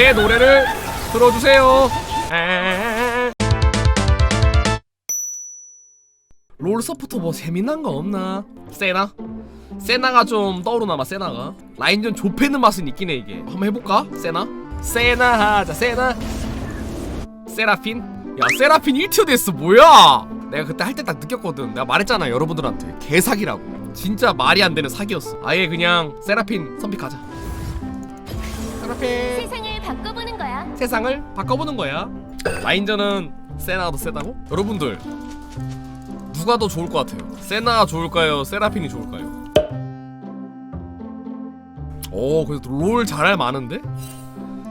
제 노래를 들어주세요. 에에에에. 롤서부터 뭐 재미난 거 없나? 세나? 세나가 좀 떠오르나봐 세나가 라인전 좁히는 맛은 있긴 해 이게 한번 해볼까? 세나? 세나 하자 세나 세라핀? 야 세라핀 1티어 됐어 뭐야 내가 그때 할 때 딱 느꼈거든 내가 말했잖아 여러분들한테 개사기라고 진짜 말이 안 되는 사기였어 아예 그냥 세라핀 선픽하자 세라핀 세상을 바꿔보는 거야. 세상을 바꿔보는 거야 라인전은 세나가 더 세다고? 여러분들 누가 더 좋을 것 같아요? 세나가 좋을까요? 세라핀이 좋을까요? 오 그래도 롤 잘할 많은데?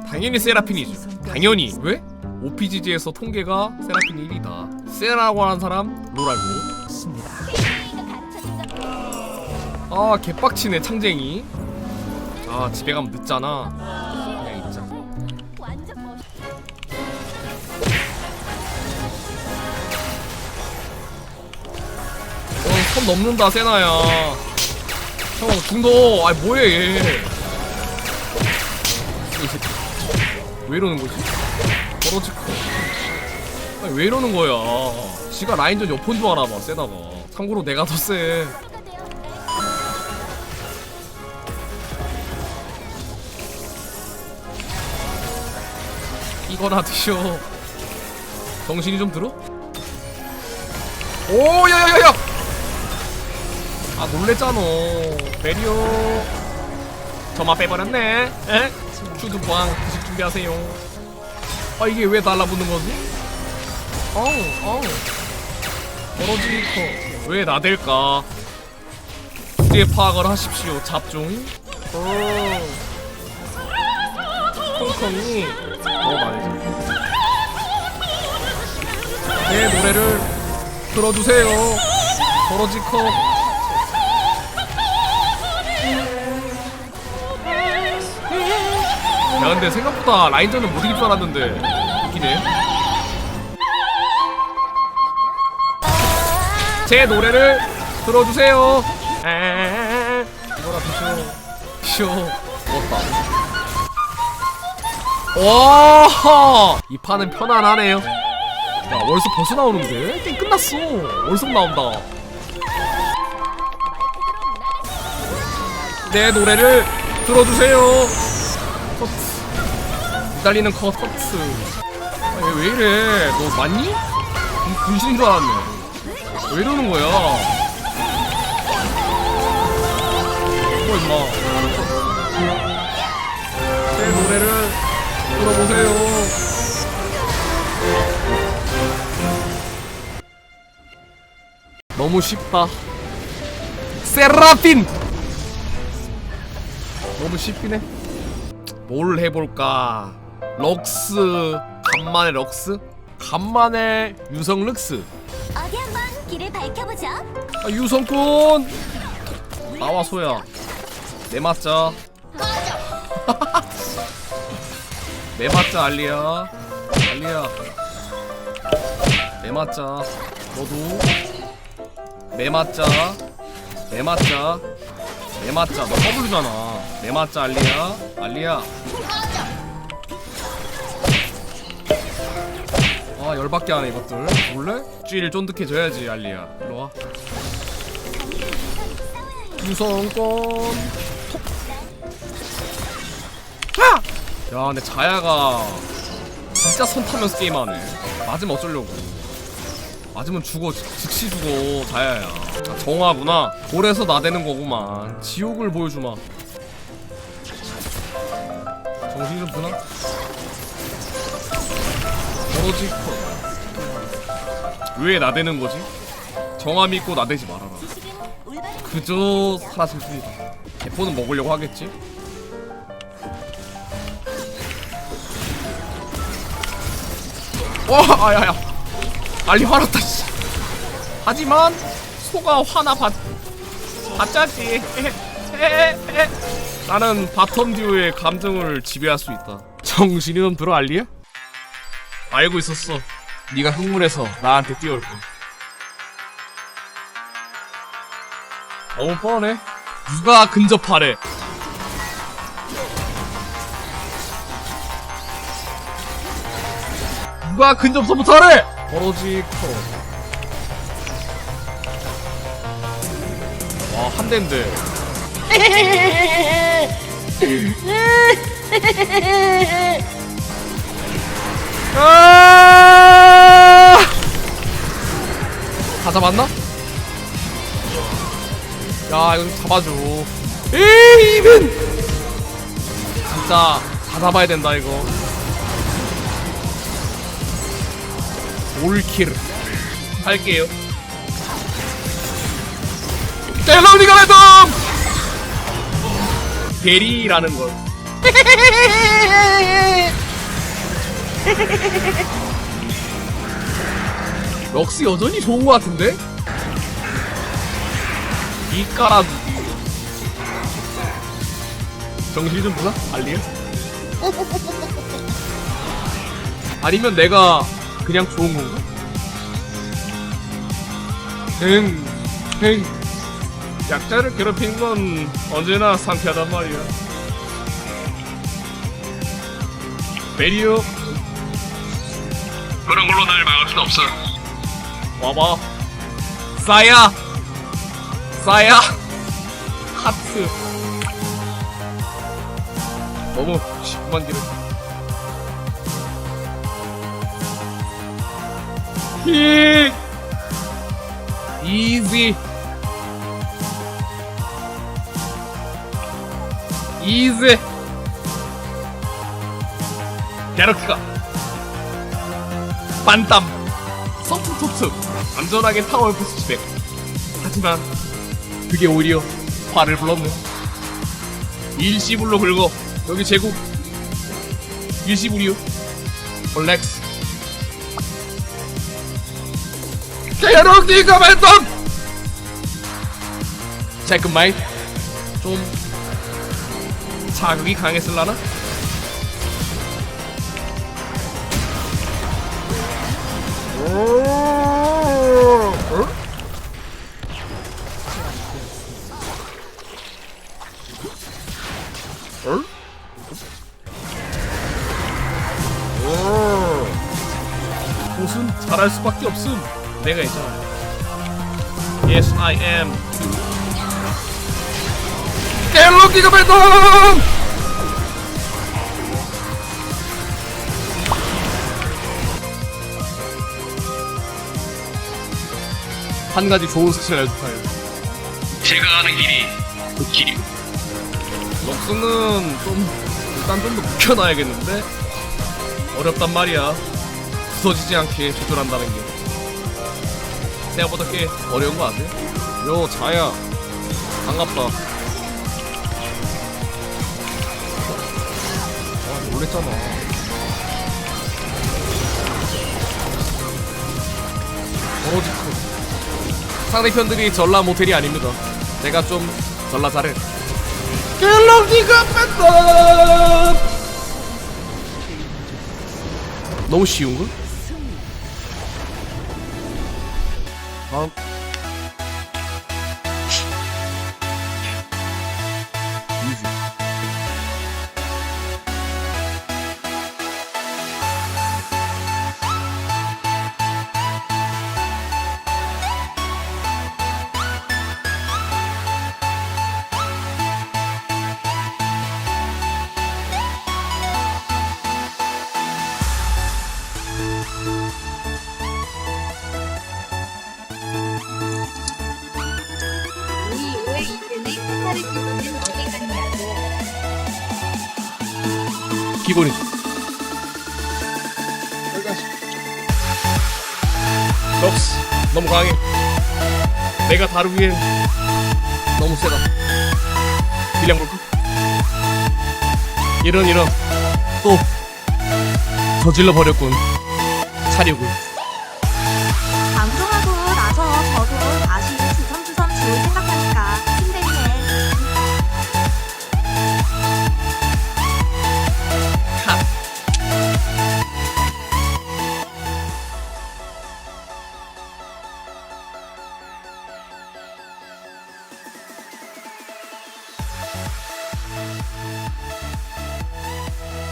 당연히 세라핀이죠 당연히 왜? OPGG에서 통계가 세라핀이 1위다 세라고 하는 사람 롤 알고 아 개빡치네 창쟁이 아 집에 가면 늦잖아 선 넘는다 세나야. 형 중도. 아 뭐해 얘. 왜 이러는 거지? 떨어지고 아니 왜 이러는 거야? 지가 라인전 옆본 줄 알아 봐 세나가. 참고로 내가 더세. 이거나 드셔 정신이 좀 들어? 오 야야야야 아 놀랬잖아. 베리오. 저만 빼버렸네. 에? 보안 드식 준비하세요. 아 이게 왜 달라붙는 거지? 어우 어우 떨어지니까 왜 나댈까? 주제 파악을 하십시오 잡종. 어. 콩콩이. 어 말이지 내 노래를 들어주세요. 버러지컵 야 근데 생각보다 라인전은 못 이길 줄 알았는데 이기네 제 노래를 들어주세요. 이거라 드쇼 쇼 먹었다 와! 이 판은 편안하네요. 야, 월급 벌써 나오는데? 게임 끝났어. 월급 나온다. 내 노래를 들어주세요. 기다리는 컷, 커트. 아, 얘왜 이래? 너 맞니? 군- 군신인 줄 알았네. 왜 이러는 거야? 어, 임마. 내 노래를 들어보세요. 너무 쉽다. 세라핀! 너무 쉽긴 해. 뭘 해볼까? 럭스. 간만에 럭스? 간만에 유성 럭스. 어디 한번 길을 밝혀보자. 아, 유성꾼! 나와, 소야. 내 맞자. 내 맞자, 알리야. 알리야. 내 맞자. 너도. 내 맞자. 내 맞자. 내 맞자. 너 W잖아. 내 맞자, 알리야. 알리야. 아, 열받게 하네, 이것들. 몰래? 쥐를 쫀득해져야지, 알리야. 일로 와. 유성권. 야! 야, 근데 자야가 진짜 손 타면서 게임하네. 맞으면 어쩌려고. 맞으면 죽어, 즉- 즉시 죽어, 자야야. 아, 정화구나. 돌에서 나대는 거구만. 지옥을 보여주마. 정신 좀 드나? 컷. 왜 나대는 거지? 정화 믿고 나대지 말아라. 그저 사라질 뿐이다. 대포는 먹으려고 하겠지? 와, 아야야. 알리 화났다. 씨. 하지만 소가 화나 받 받자지. 나는 바텀 듀오의 감정을 지배할 수 있다. 정신이 좀 들어 알리야? 알고 있었어. 네가 흥분해서 나한테 뛰어올 거. 너무 뻔해. 누가 근접하래? 누가 근접 서부터 하래? 버러지 커. 와, 한 대인데. 아! 다 잡았나? 야, 이거 좀 잡아줘. 에이맨! 진짜 다 잡아야 된다, 이거. 올킬 할게요. 텔러니가 레덤! 베리라는 걸. 럭스 여전히 좋은 것 같은데? 이 까라기. 정신이 좀 드나? 알리야? 아니면 내가 그냥 좋은 건가? 응, 응. 약자를 괴롭히는 건 언제나 상쾌하단 말이야. 베리오. 그런 걸로 날 막을 순 없어. 와봐. 싸야! 싸야! 하트. 너무 쉽구만 길을. 히! 이지. 이지. 게르키가. 반땀. 서프토트. 안전하게 타월 부스치백. 하지만 그게 오히려 화를 불렀네. 일시불로 긁어. 여기 제국. 일시불이요. 콜렉스. 게러기가 멘덤! 잠깐만. 좀 자극이 강했을라나? 옷은 잘할 수밖에 없음. 내가 있잖아. Yes, I am. 갤럭기가 밴덤! 한 가지 좋은 스킬 알려줄까요? 제가 가는 길이 그 길이. 럭스는 좀 일단 좀 더 묵혀놔야겠는데? 어렵단 말이야. 부서지지 않게 조절한다는 게. 생각보다 꽤 어려운 거 아세요? 요 자야. 반갑다. 아 놀랬잖아. 버러지크 상대편들이 전라 모텔이 아닙니다. 제가 좀 전라 잘해 갤럭시가 뺐다! 너무 쉬운걸? 다 기본이지. 럭스 너무 강해. 내가 다루기엔 너무 세다. 딜량 볼까? 이런 이런. 또 저질러 버렸군. 차려군